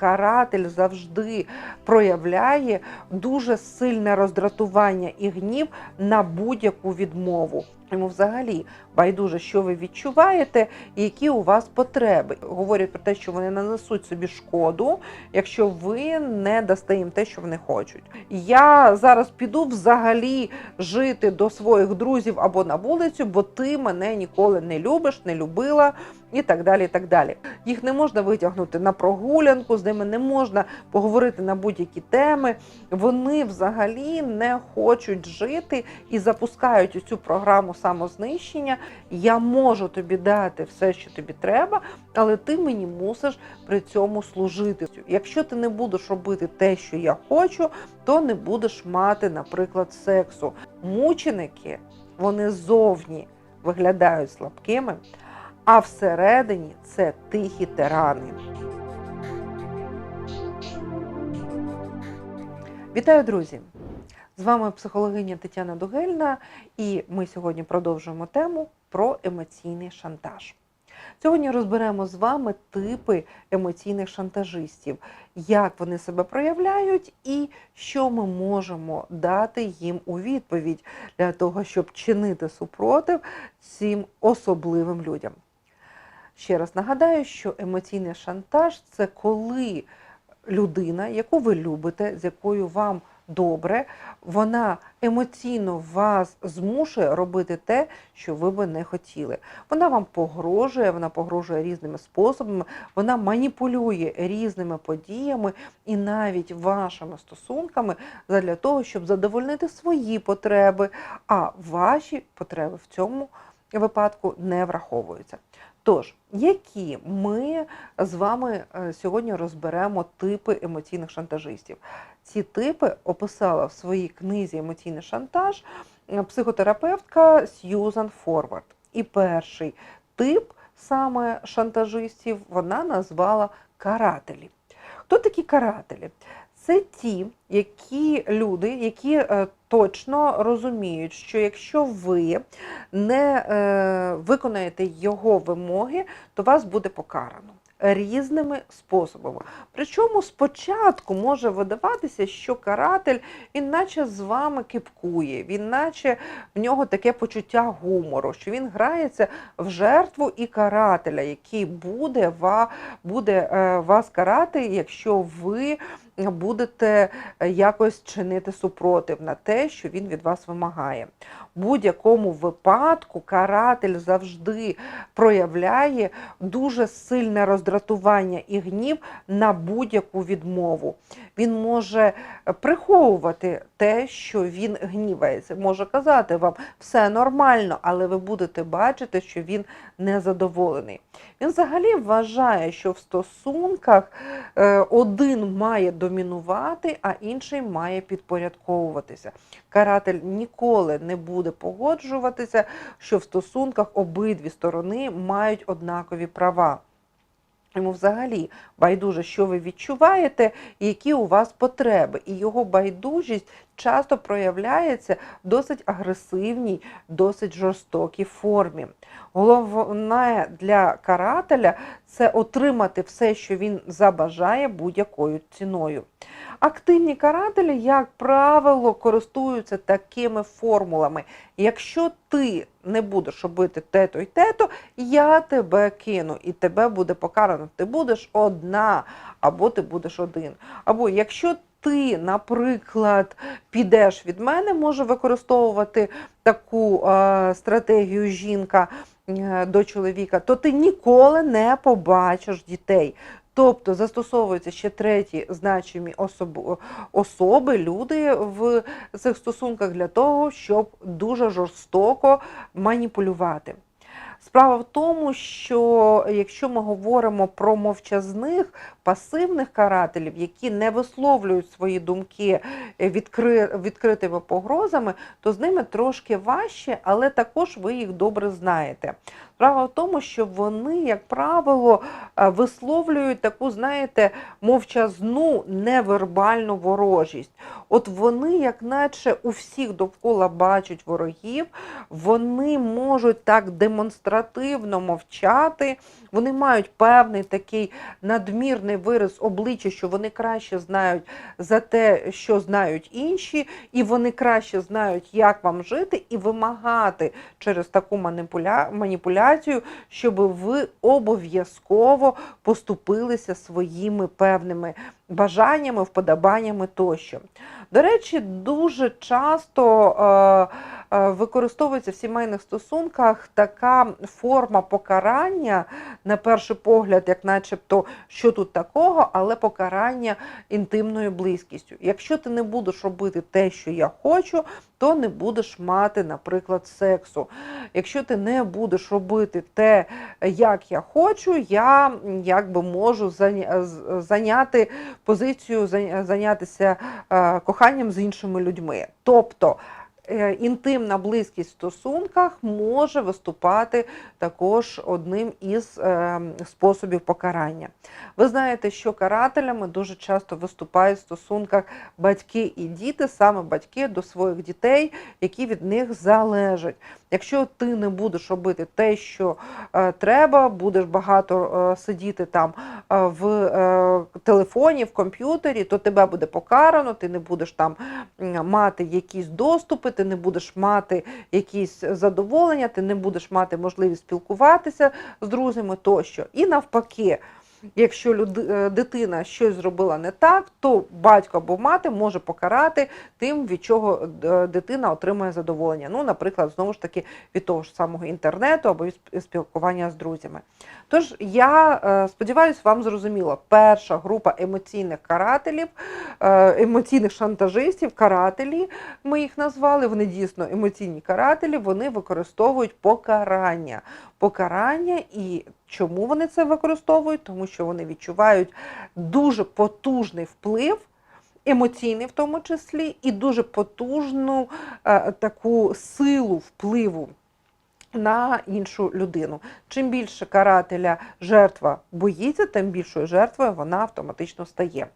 каратель завжди проявляє дуже сильне роздратування і гнів на будь-яку відмову. Йому взагалі байдуже, що ви відчуваєте, і які у вас потреби. Говорять про те, що вони нанесуть собі шкоду, якщо ви не дасте їм те, що вони хочуть. Я зараз піду взагалі жити до своїх друзів або на вулицю, бо ти мене ніколи не любиш, не любила. І так далі, і так далі. Їх не можна витягнути на прогулянку, з ними не можна поговорити на будь-які теми. Вони взагалі не хочуть жити і запускають цю програму самознищення. Я можу тобі дати все, що тобі треба, але ти мені мусиш при цьому служити. Якщо ти не будеш робити те, що я хочу, то не будеш мати, наприклад, сексу. Мученики вони зовні виглядають слабкими а всередині це тихі тирани. Вітаю, друзі! З вами психологиня Тетяна Дугельна, і ми сьогодні продовжуємо тему про емоційний шантаж. Сьогодні розберемо з вами типи емоційних шантажистів, як вони себе проявляють, і що ми можемо дати їм у відповідь для того, щоб чинити супротив цим особливим людям. Ще раз нагадаю, що емоційний шантаж це коли людина, яку ви любите, з якою вам добре, вона емоційно вас змушує робити те, що ви би не хотіли. Вона вам погрожує, вона погрожує різними способами, вона маніпулює різними подіями і навіть вашими стосунками для того, щоб задовольнити свої потреби, а ваші потреби в цьому випадку не враховуються. Тож, які ми з вами е, сьогодні розберемо типи емоційних шантажистів? Ці типи описала в своїй книзі Емоційний шантаж психотерапевтка Сьюзан Форвард. І перший тип саме шантажистів вона назвала карателі. Хто такі карателі? Це ті, які люди, які е, точно розуміють, що якщо ви не е, виконаєте його вимоги, то вас буде покарано. Різними способами. Причому спочатку може видаватися, що каратель він наче з вами кипкує, він наче в нього таке почуття гумору, що він грається в жертву і карателя, який буде, ва, буде е, вас карати, якщо ви будете якось чинити супротив на те, що він від вас вимагає. Будь-якому випадку каратель завжди проявляє дуже сильне роздратування і гнів на будь-яку відмову. Він може приховувати те, що він гнівається, може казати вам все нормально, але ви будете бачити, що він незадоволений. Він взагалі вважає, що в стосунках е, один має домінувати, а інший має підпорядковуватися. Каратель ніколи не буде погоджуватися, що в стосунках обидві сторони мають однакові права. Йому взагалі байдуже, що ви відчуваєте, які у вас потреби. І його байдужість часто проявляється в досить агресивній, досить жорстокій формі. Головне для карателя це отримати все, що він забажає будь-якою ціною. Активні карателі, як правило, користуються такими формулами. Якщо ти не будеш робити те-то і те-то, я тебе кину, і тебе буде покарано. Ти будеш одна, або ти будеш один. Або якщо ти, наприклад, підеш від мене, може використовувати таку е, стратегію жінка е, до чоловіка, то ти ніколи не побачиш дітей. Тобто застосовуються ще треті значимі особи, особи, люди в цих стосунках для того, щоб дуже жорстоко маніпулювати. Справа в тому, що якщо ми говоримо про мовчазних пасивних карателів, які не висловлюють свої думки відкри... відкритими погрозами, то з ними трошки важче, але також ви їх добре знаєте. Справа в тому, що вони, як правило, висловлюють таку, знаєте, мовчазну невербальну ворожість. От вони, як наче у всіх довкола бачать ворогів, вони можуть так демонстративно мовчати, вони мають певний такий надмірний вираз обличчя, що вони краще знають за те, що знають інші, і вони краще знають, як вам жити, і вимагати через таку маніпуля... маніпуляцію, щоб ви обов'язково поступилися своїми певними бажаннями, вподобаннями тощо. До речі, дуже часто е, е, використовується в сімейних стосунках така форма покарання, на перший погляд, як начебто, що тут такого, але покарання інтимною близькістю. Якщо ти не будеш робити те, що я хочу, то не будеш мати, наприклад, сексу. Якщо ти не будеш робити те, як я хочу, я якби можу зайняти позицію, зайнятися е, коханням з іншими людьми. Тобто інтимна близькість в стосунках може виступати також одним із е, способів покарання. Ви знаєте, що карателями дуже часто виступають в стосунках батьки і діти, саме батьки до своїх дітей, які від них залежать. Якщо ти не будеш робити те, що е, треба, будеш багато е, сидіти там е, в е, телефоні, в комп'ютері, то тебе буде покарано, ти не будеш там мати якісь доступи, ти не будеш мати якісь задоволення, ти не будеш мати можливість спілкуватися з друзями тощо. І навпаки. Якщо е, дитина щось зробила не так, то батько або мати може покарати тим, від чого е, дитина отримує задоволення. Ну, наприклад, знову ж таки від того ж самого інтернету або від спілкування з друзями. Тож я е, сподіваюся, вам зрозуміло, перша група емоційних карателів, емоційних шантажистів, карателі, ми їх назвали. Вони дійсно емоційні карателі, вони використовують покарання. Покарання і чому вони це використовують? Тому що вони відчувають дуже потужний вплив. Емоційний в тому числі, і дуже потужну е, таку силу впливу на іншу людину. Чим більше карателя жертва боїться, тим більшою жертвою вона автоматично стає.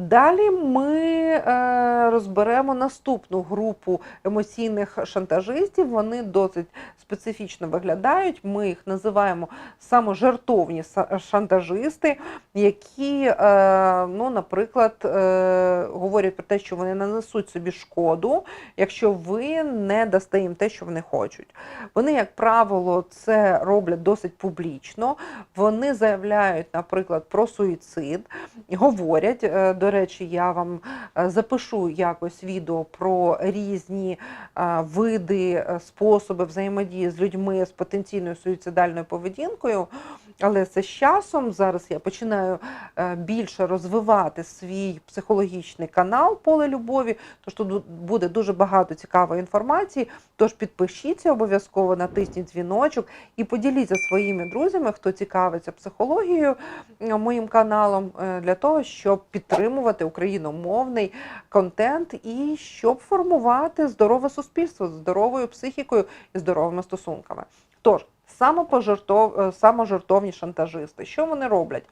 Далі ми е, розберемо наступну групу емоційних шантажистів. Вони досить специфічно виглядають. Ми їх називаємо саможертовні са- шантажисти, які, е, ну, наприклад, е, говорять про те, що вони нанесуть собі шкоду, якщо ви не дасте їм те, що вони хочуть. Вони, як правило, це роблять досить публічно. Вони заявляють, наприклад, про суїцид, говорять. е, Речі, я вам е, запишу якось відео про різні е, види, е, способи взаємодії з людьми з потенційною суїцидальною поведінкою. Але це з часом зараз я починаю більше розвивати свій психологічний канал Поле любові. Тож тут буде дуже багато цікавої інформації. Тож підпишіться обов'язково, натисніть дзвіночок і поділіться своїми друзями, хто цікавиться психологією моїм каналом, для того, щоб підтримувати україномовний контент і щоб формувати здорове суспільство з здоровою психікою і здоровими стосунками. Тож, самопожертов... е, саможертовні шантажисти, що вони роблять?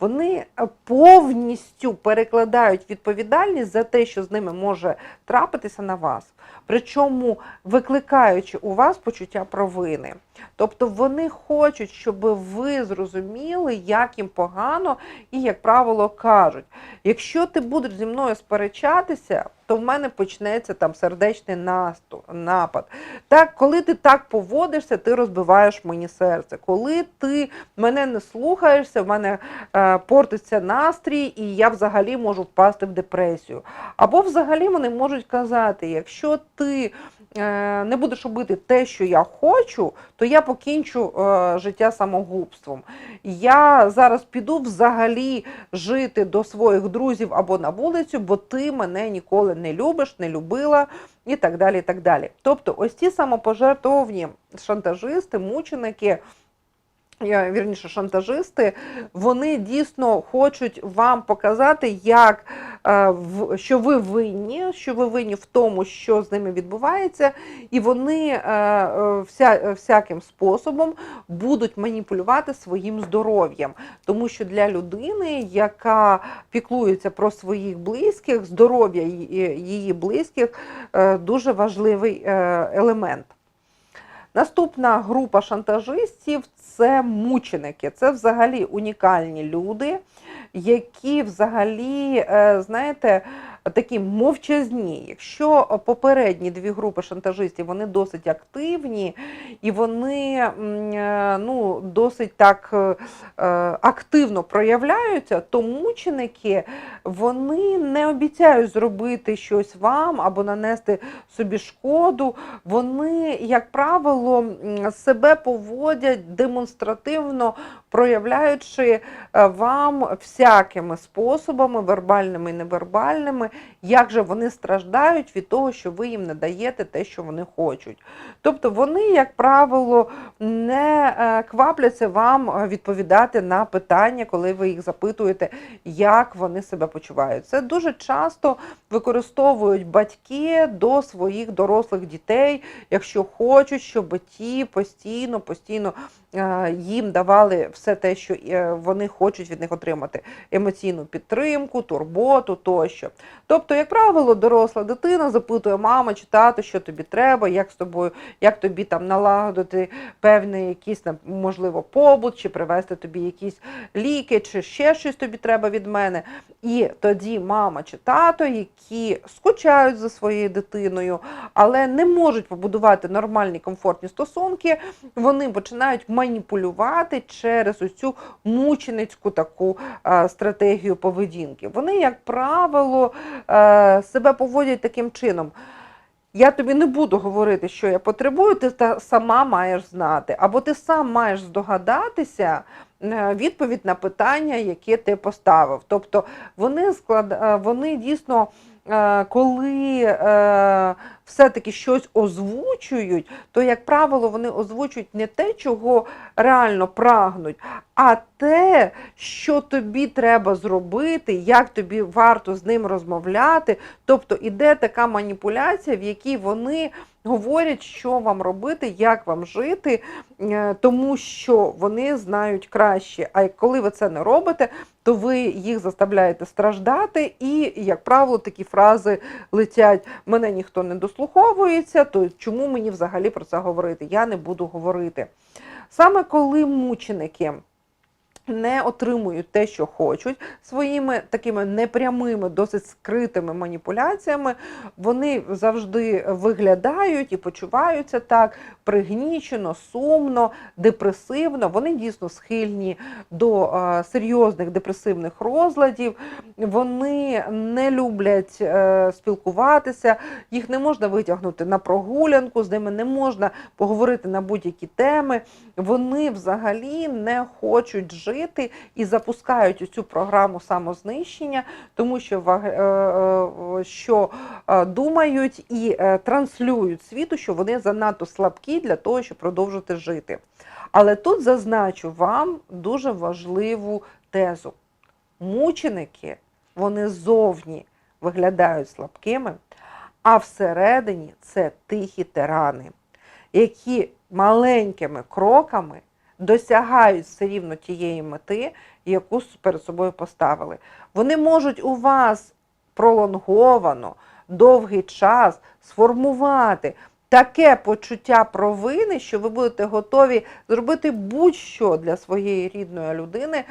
Вони е, повністю перекладають відповідальність за те, що з ними може трапитися на вас, причому викликаючи у вас почуття провини. Тобто вони хочуть, щоб ви зрозуміли, як їм погано, і, як правило, кажуть: якщо ти будеш зі мною сперечатися, то в мене почнеться там сердечний наступ, напад. Так, коли ти так поводишся, ти розбиваєш мені серце. Коли ти мене не слухаєшся, в мене е, портиться настрій, і я взагалі можу впасти в депресію. Або взагалі вони можуть казати, якщо ти не будеш робити те, що я хочу, то я покінчу е, життя самогубством. Я зараз піду взагалі жити до своїх друзів або на вулицю, бо ти мене ніколи не любиш, не любила і так далі. І так далі. Тобто, ось ті самопожертовні шантажисти, мученики. Вірніше, шантажисти, вони дійсно хочуть вам показати, як, е, що ви винні, що ви винні в тому, що з ними відбувається, і вони е, е, вся, всяким способом будуть маніпулювати своїм здоров'ям. Тому що для людини, яка піклується про своїх близьких, здоров'я її близьких дуже важливий елемент. Наступна група шантажистів це мученики. Це взагалі унікальні люди, які взагалі, е, знаєте, такі мовчазні. Якщо попередні дві групи шантажистів вони досить активні і вони е, ну, досить так е, е, активно проявляються, то мученики вони не обіцяють зробити щось вам або нанести собі шкоду. Вони, як правило, себе поводять демонстративно, проявляючи е, вам всякими способами, вербальними і невербальними, як же вони страждають від того, що ви їм не даєте те, що вони хочуть. Тобто вони, як правило, не е, квапляться вам е, відповідати на питання, коли ви їх запитуєте, як вони себе почувають. Це дуже часто використовують батьки до своїх дорослих дітей, якщо хочуть, щоб ті постійно, постійно їм давали все те, що е, вони хочуть від них отримати: емоційну підтримку, турботу тощо. Тобто, як правило, доросла дитина запитує мама чи тато, що тобі треба, як з тобою, як тобі там налагодити певний якийсь можливо, побут, чи привезти тобі якісь ліки, чи ще щось тобі треба від мене. І тоді мама чи тато, які скучають за своєю дитиною, але не можуть побудувати нормальні комфортні стосунки, вони починають маніпулювати через оцю мученицьку таку стратегію поведінки. Вони, як правило, себе поводять таким чином. Я тобі не буду говорити, що я потребую, ти сама маєш знати, або ти сам маєш здогадатися е, відповідь на питання, яке ти поставив. Тобто вони склад... е, вони дійсно, е, коли все-таки щось озвучують, то, як правило, вони озвучують не те, чого реально прагнуть, а те, що тобі треба зробити, як тобі варто з ним розмовляти. Тобто іде така маніпуляція, в якій вони говорять, що вам робити, як вам жити, е, тому що вони знають краще. А коли ви це не робите, то ви їх заставляєте страждати, і, як правило, такі фрази летять: мене ніхто не дослуховується, то чому мені взагалі про це говорити? Я не буду говорити. Саме коли мученики не отримують те, що хочуть, своїми такими непрямими, досить скритими маніпуляціями, вони завжди виглядають і почуваються так пригнічено, сумно, депресивно. Вони дійсно схильні до серйозних депресивних розладів, вони не люблять е, спілкуватися, їх не можна витягнути на прогулянку, з ними не можна поговорити на будь-які теми. Вони взагалі не хочуть жити і запускають цю програму самознищення, тому що е, е, що е, думають і транслюють світу, що вони занадто слабкі для того, щоб продовжити жити. Але тут зазначу вам дуже важливу тезу. Мученики, вони зовні виглядають слабкими, а всередині це тихі тирани, які маленькими кроками досягають все рівно тієї мети, яку перед собою поставили. Вони можуть у вас пролонговано, довгий час сформувати таке почуття провини, що ви будете готові зробити будь-що для своєї рідної людини,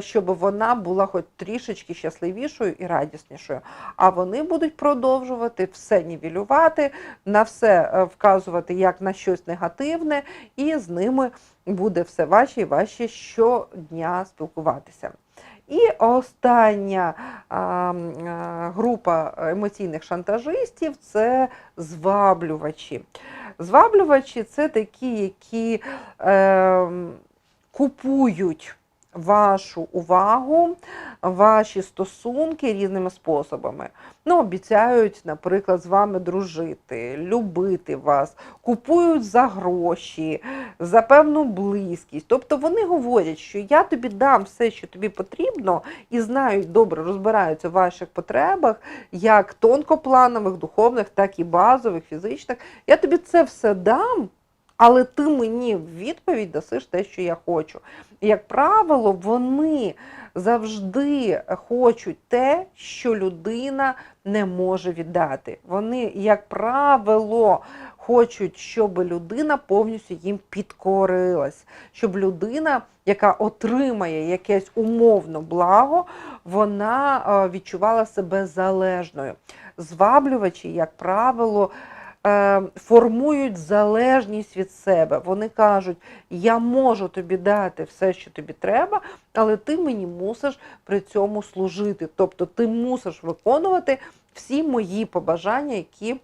щоб вона була хоч трішечки щасливішою і радіснішою. А вони будуть продовжувати все нівелювати, на все е, вказувати як на щось негативне, і з ними буде все важче і важче щодня спілкуватися. І остання а, а, група емоційних шантажистів це зваблювачі. Зваблювачі це такі, які е, купують вашу увагу, ваші стосунки різними способами. Ну, обіцяють, наприклад, з вами дружити, любити вас, купують за гроші, за певну близькість. Тобто вони говорять, що я тобі дам все, що тобі потрібно, і знають добре, розбираються в ваших потребах, як тонкопланових, духовних, так і базових, фізичних. Я тобі це все дам. Але ти мені в відповідь дасиш те, що я хочу. Як правило, вони завжди хочуть те, що людина не може віддати. Вони, як правило, хочуть, щоб людина повністю їм підкорилась, щоб людина, яка отримає якесь умовно благо, вона е, відчувала себе залежною. Зваблювачі, як правило, формують залежність від себе. Вони кажуть, я можу тобі дати все, що тобі треба, але ти мені мусиш при цьому служити. Тобто ти мусиш виконувати всі мої побажання, які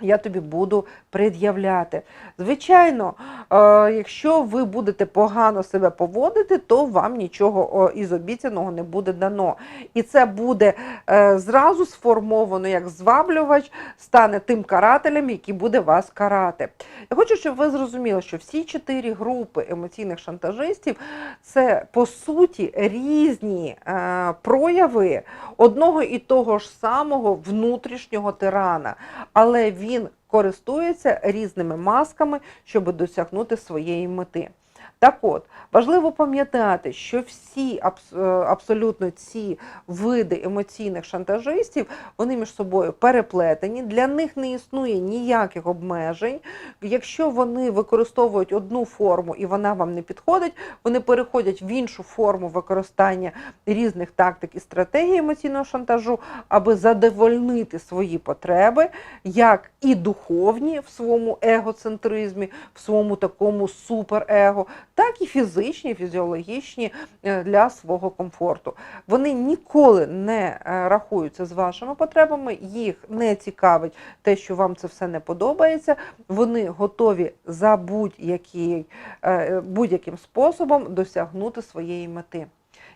я тобі буду пред'являти. Звичайно, е, якщо ви будете погано себе поводити, то вам нічого із обіцяного не буде дано. І це буде е, зразу сформовано як зваблювач, стане тим карателем, який буде вас карати. Я хочу, щоб ви зрозуміли, що всі чотири групи емоційних шантажистів це по суті різні е, прояви одного і того ж самого внутрішнього тирана, але він користується різними масками, щоб досягнути своєї мети. Так от, важливо пам'ятати, що всі е, абсолютно ці види емоційних шантажистів, вони між собою переплетені, для них не існує ніяких обмежень. Якщо вони використовують одну форму і вона вам не підходить, вони переходять в іншу форму використання різних тактик і стратегій емоційного шантажу, аби задовольнити свої потреби, як і духовні в своєму егоцентризмі, в своєму такому суперего, так і фізичні, фізіологічні е, для свого комфорту. Вони ніколи не е, рахуються з вашими потребами, їх не цікавить те, що вам це все не подобається. Вони готові за е, будь-яким способом досягнути своєї мети.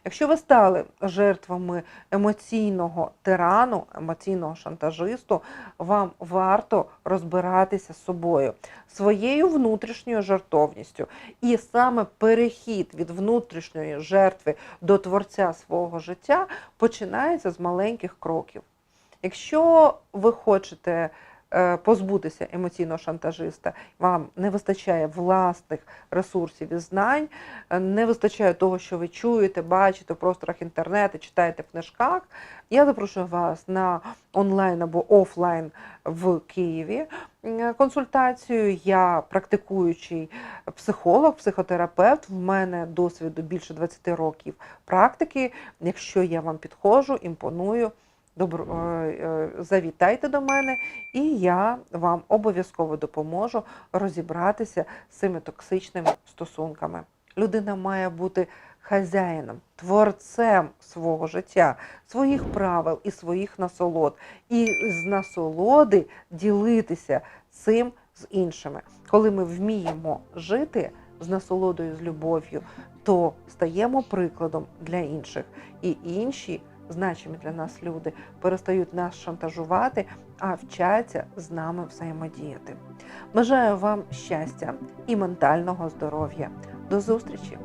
Якщо ви стали жертвами емоційного тирану, емоційного шантажисту, вам варто розбиратися з собою, своєю внутрішньою жертовністю. І саме перехід від внутрішньої жертви до творця свого життя починається з маленьких кроків. Якщо ви хочете позбутися емоційного шантажиста, вам не вистачає власних ресурсів і знань, е, не вистачає того, що ви чуєте, бачите в просторах інтернету, читаєте в книжках. Я запрошую вас на онлайн або офлайн в Києві е, консультацію. Я практикуючий психолог, психотерапевт. В мене досвіду більше 20 років практики. Якщо я вам підходжу, імпоную. Добро, е, е, завітайте до мене, і я вам обов'язково допоможу розібратися з цими токсичними стосунками. Людина має бути хазяїном, творцем свого життя, своїх правил і своїх насолод, і з насолоди ділитися цим з іншими. Коли ми вміємо жити з насолодою, з любов'ю, то стаємо прикладом для інших, і інші значимі для нас люди перестають нас шантажувати, а вчаться з нами взаємодіяти. Бажаю вам щастя і ментального здоров'я. До зустрічі!